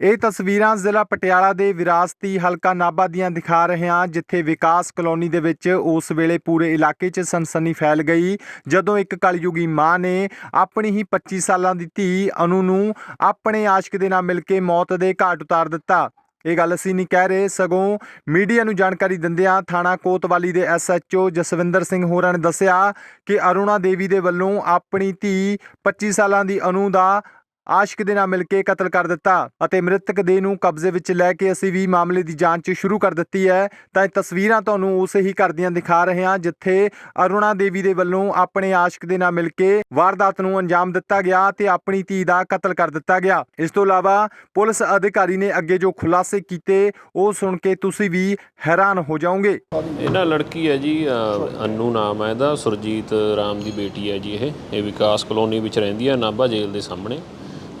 ਇਹ ਤਸਵੀਰਾਂ ਜ਼ਿਲ੍ਹਾ ਪਟਿਆਲਾ ਦੇ ਵਿਰਾਸਤੀ ਹਲਕਾ ਨਾਭਾ ਦੀਆਂ ਦਿਖਾ ਰਹੇ ਹਾਂ, ਜਿੱਥੇ ਵਿਕਾਸ ਕਲੋਨੀ ਦੇ ਵਿੱਚ ਉਸ ਵੇਲੇ ਪੂਰੇ ਇਲਾਕੇ 'ਚ ਸਨਸਨੀ ਫੈਲ ਗਈ। ਜਦੋਂ ਇੱਕ ਕਲਯੁਗੀ ਮਾਂ ਨੇ ਆਪਣੀ ਹੀ 25 ਸਾਲਾਂ ਦੀ ਧੀ ਅਨੂ ਨੂੰ ਆਪਣੇ ਆਸ਼ਿਕ ਦੇ ਨਾਲ ਮਿਲ ਕੇ ਮੌਤ ਦੇ ਘਾਟ ਉਤਾਰ ਦਿੱਤਾ। ਇਹ ਗੱਲ ਅਸੀਂ ਨਹੀਂ ਕਹਿ ਰਹੇ। ਸਗੋਂ ਮੀਡੀਆ ਨੂੰ ਜਾਣਕਾਰੀ ਦਿੰਦਿਆਂ ਥਾਣਾ ਕੋਤਵਾਲੀ ਦੇ ਐਸਐਚਓ ਜਸਵਿੰਦਰ ਸਿੰਘ ਹੋਰਾਂ ਨੇ ਦੱਸਿਆ ਕਿ ਅਰੁਣਾ ਦੇਵੀ ਦੇ ਵੱਲੋਂ ਆਪਣੀ ਧੀ 25 ਸਾਲਾਂ ਦੀ ਅਨੂ ਦਾ ਆਸ਼ਿਕ ਦੇ ਨਾਲ ਮਿਲ ਕੇ ਕਤਲ ਕਰ ਦਿੱਤਾ ਅਤੇ ਮ੍ਰਿਤਕ ਦੇ ਨੂੰ ਕਬਜ਼ੇ ਵਿੱਚ ਲੈ ਕੇ ਅਸੀਂ ਵੀ ਮਾਮਲੇ ਦੀ ਜਾਂਚ ਸ਼ੁਰੂ ਕਰ ਦਿੱਤੀ ਹੈ। ਤਾਂ ਇਹ ਤਸਵੀਰਾਂ ਤੁਹਾਨੂੰ ਉਸੇ ਹੀ ਘਰ ਦੀਆਂ ਦਿਖਾ ਰਹੇ ਹਾਂ ਜਿੱਥੇ ਅਰੁਣਾ ਦੇਵੀ ਦੇ ਵੱਲੋਂ ਆਪਣੇ ਆਸ਼ਿਕ ਦੇ ਨਾਲ ਮਿਲ ਕੇ ਵਾਰਦਾਤ ਨੂੰ ਅੰਜਾਮ ਦਿੱਤਾ ਗਿਆ ਤੇ ਆਪਣੀ ਧੀ ਦਾ ਕਤਲ ਕਰ ਦਿੱਤਾ ਗਿਆ। ਇਸ ਤੋਂ ਇਲਾਵਾ ਪੁਲਿਸ ਅਧਿਕਾਰੀ ਨੇ ਅੱਗੇ ਜੋ ਖੁਲਾਸੇ ਕੀਤੇ ਉਹ ਸੁਣ ਕੇ ਤੁਸੀਂ ਵੀ ਹੈਰਾਨ ਹੋ ਜਾਓਗੇ। ਇਹ ਲੜਕੀ ਹੈ ਜੀ ਅ, ਅਨੂ ਨਾਮ ਹੈ ਇਹਦਾ ਸੁਰਜੀਤ ਰਾਮ ਦੀ ਬੇਟੀ ਹੈ ਜੀ ਇਹ। ਇਹ ਵਿਕਾਸ ਕਲੋਨੀ ਵਿੱਚ ਰਹਿੰਦੀ ਹੈ ਨਾਭਾ ਜੇਲ੍ਹ ਦੇ ਸਾਹਮਣੇ।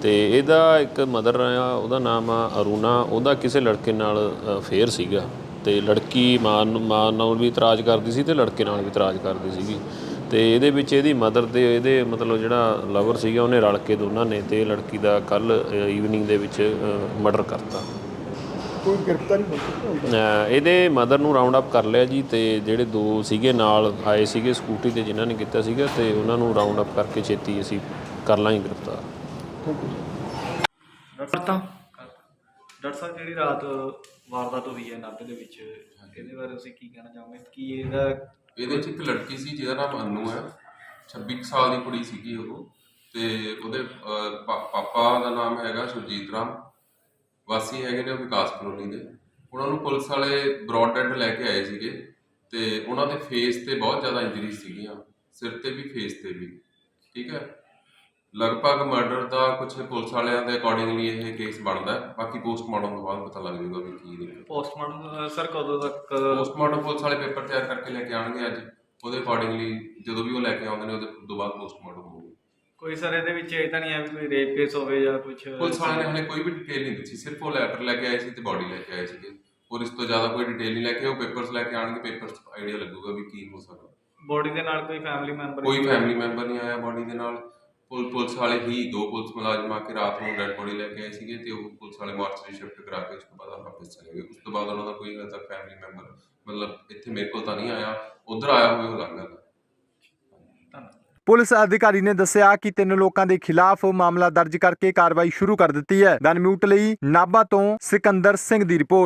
ਤੇ ਇਹਦਾ ਇੱਕ ਮਦਰ ਆ ਉਹਦਾ ਨਾਮ ਆ ਅਰੁਣਾ ਉਹਦਾ ਕਿਸੇ ਲੜਕੇ ਨਾਲ ਫੇਰ ਸੀਗਾ ਤੇ ਲੜਕੀ ਮਾਂ ਨੂੰ ਮਾਂ ਨਾਲ ਵੀ ਇਤਰਾਜ਼ ਕਰਦੀ ਸੀ ਤੇ ਲੜਕੇ ਨਾਲ ਵੀ ਇਤਰਾਜ਼ ਕਰਦੀ ਸੀਗੀ। ਤੇ ਇਹਦੇ ਵਿੱਚ ਇਹਦੀ ਮਦਰ ਤੇ ਇਹਦੇ ਮਤਲਬ ਜਿਹੜਾ ਲਵਰ ਸੀਗਾ ਉਹਨੇ ਰਲ ਕੇ ਦੋਨਾਂ ਨੇ ਤੇ ਲੜਕੀ ਦਾ ਕੱਲ ਈਵਨਿੰਗ ਦੇ ਵਿੱਚ ਮਰਡਰ ਕਰਤਾ। ਕੋਈ ਗ੍ਰਿਫਤਾਰੀ ਇਹਦੇ ਮਦਰ ਨੂੰ ਰਾਉਂਡ ਅਪ ਕਰ ਲਿਆ ਜੀ ਤੇ ਜਿਹੜੇ ਦੋ ਸੀਗੇ ਨਾਲ ਆਏ ਸੀਗੇ ਸਕੂਟੀ ਤੇ ਜਿਨ੍ਹਾਂ ਨੇ ਕੀਤਾ ਸੀਗਾ ਤੇ ਉਹਨਾਂ ਨੂੰ ਰਾਉਂਡ ਅਪ ਕਰਕੇ ਛੇਤੀ ਅਸੀਂ ਕਰ ਲਾਂਗੇ ਗ੍ਰਿਫਤਾਰ। ਡਾਕਟਰ ਸਾਹਿਬ ਡਾਕਟਰ ਸਾਹਿਬ ਜਿਹੜੀ ਰਾਤ ਵਾਰਦਾਤ ਹੋਈ ਹੈ ਨਾਭੇ ਦੇ ਵਿੱਚ ਇਹਦੇ ਬਾਰੇ ਤੁਸੀਂ ਕੀ ਕਹਿਣਾ ਚਾਹੋਗੇ? ਕੀ ਇਹਦਾ ਇਹਦੇ 'ਚ ਇੱਕ ਲੜਕੀ ਸੀ ਜਿਹਦਾ ਨਾਮ ਅਨੂ ਹੈ। 26 ਕੁ ਸਾਲ ਦੀ ਕੁੜੀ ਸੀਗੀ ਉਹ। ਤੇ ਉਹਦੇ ਅਹ, ਪਾ- ਪਾਪਾ ਦਾ ਨਾਮ ਹੈਗਾ ਸੁਰਜੀਤ ਰਾਮ। ਵਾਸੀ ਹੈਗੇ ਨੇ ਵਿਕਾਸ ਕਲੋਨੀ ਦੇ। ਉਹਨਾਂ ਨੂੰ ਪੁਲਿਸ ਵਾਲੇ ਬ੍ਰੌਡ ਡੈਡ ਲੈ ਕੇ ਆਏ ਸੀਗੇ। ਤੇ ਉਹਨਾਂ ਦੇ ਫੇਸ ਤੇ ਬਹੁਤ ਜ਼ਿਆਦਾ ਇੰਜਰੀ ਸੀਗੀਆਂ। ਸਿਰ ਤੇ ਵੀ ਫੇਸ ਤੇ ਵੀ। ਠੀਕ ਹੈ? ਲਗਭਗ ਮਰਡਰ ਦਾ ਕੁਝ ਪੁਲਿਸ ਵਾਲਿਆਂ ਦੇ ਅਕੋਰਡਿੰਗਲੀ ਇਹ ਕੇਸ ਬਣਦਾ ਹੈ। ਬਾਕੀ ਪੋਸਟਮਾਰਟਮ ਤੋਂ ਬਾਅਦ ਪਤਾ ਲੱਗ ਜਾਊਗਾ ਵੀ ਕੀ ਨੇ ਪੋਸਟਮਾਰਟਮ ਸਰ ਕਦੋਂ ਤੱਕ? ਪੋਸਟਮਾਰਟਮ ਪੁਲਿਸ ਵਾਲੇ ਪੇਪਰ ਤਿਆਰ ਕਰਕੇ ਲੈ ਕੇ ਆਣਗੇ ਅੱਜ। ਉਹਦੇ ਅਕੋਰਡਿੰਗਲੀ ਜਦੋਂ ਵੀ ਉਹ ਲੈ ਕੇ ਆਉਂਦੇ ਨੇ ਉਹਦੇ ਤੋਂ ਬਾਅਦ ਪੋਸਟਮਾਰਟਮ ਹੋਊਗਾ। ਕੋਈ ਸਰ ਇਹਦੇ ਵਿੱਚ ਇਹ ਤਾਂ ਨਹੀਂ ਹੈ ਵੀ ਕੋਈ ਰੇਪ ਕੇਸ ਹੋਵੇ ਜਾਂ ਕੁਝ ਪੁਲਿਸ ਵਾਲਿਆਂ ਨੇ ਹਲੇ ਕੋਈ ਵੀ ਡਿਟੇਲ ਨਹੀਂ ਦਿੱਤੀ ਸਿਰਫ ਉਹ ਲੈਟਰ ਲੈ ਕੇ ਆਏ ਸੀ ਤੇ ਬਾਡੀ ਲੈ ਕੇ ਆਏ ਸੀਗੇ। ਔਰ ਇਸ ਤੋਂ ਜ਼ਿਆਦਾ ਕੋਈ ਡਿਟੇਲ ਨਹੀਂ ਲੈ ਕੇ ਉਹ ਪੇਪਰਸ ਲੈ ਕੇ ਆਣਗੇ ਪੇਪਰਸ ਆਈਡੀਆ ਲੱਗੂਗਾ ਵੀ ਕੀ ਹੋ ਸਕਦਾ। ਬੋਡੀ ਦੇ ਨਾਲ ਕੋਈ ਫੈਮਿਲੀ ਮੈਂਬਰ ਕੋਈ ਫੈਮਿਲੀ ਮੈਂਬਰ ਨਹੀਂ ਆਇਆ ਬਾਡੀ ਦੇ ਨਾਲ। ਪੁਲ- ਪੁਲਿਸ ਵਾਲੇ ਹੀ ਦੋ ਪੁਲਿਸ ਮੁਲਾਜ਼ਮ ਆ ਕੇ ਰਾਤ ਨੂੰ ਡੈਡ ਬੋਡੀ ਲੈ ਕੇ ਆਏ ਸੀਗੇ ਤੇ ਉਹ ਪੁਲਿਸ ਵਾਲੇ ਮਾਰਚਰੀ ਸ਼ਿਫਟ ਕਰਾ ਕੇ ਉਸ ਤੋਂ ਬਾਅਦ ਵਾਪਸ ਚਲੇ ਗਏ। ਉਸ ਤੋਂ ਬਾਅਦ ਉਹਨਾਂ ਦਾ ਕੋਈ ਹਜੇ ਤੱਕ ਫੈਮਿਲੀ ਮੈਂਬਰ ਮਤਲਬ ਇੱਥੇ ਮੇਰੇ ਕੋਲ ਤਾਂ ਨਹੀਂ ਆਇਆ ਉਧਰ ਆਇਆ ਹੋਵੇ ਉਹ ਲੰਘ ਧੰਨਵਾਦ। ਪੁਲਿਸ ਅਧਿਕਾਰੀ ਨੇ ਦੱਸਿਆ ਕਿ ਤਿੰਨ ਲੋਕਾਂ ਦੇ ਖਿਲਾਫ ਮਾਮਲਾ ਦਰਜ ਕਰਕੇ ਕਾਰਵਾਈ ਸ਼ੁਰੂ ਕਰ ਦਿੱਤੀ ਹੈ। ਦਨ ਮਿਊਟ ਲਈ ਨਾਭਾ ਤੋਂ ਸਿਕੰਦਰ ਸਿੰਘ ਦੀ ਰਿਪੋਰਟ।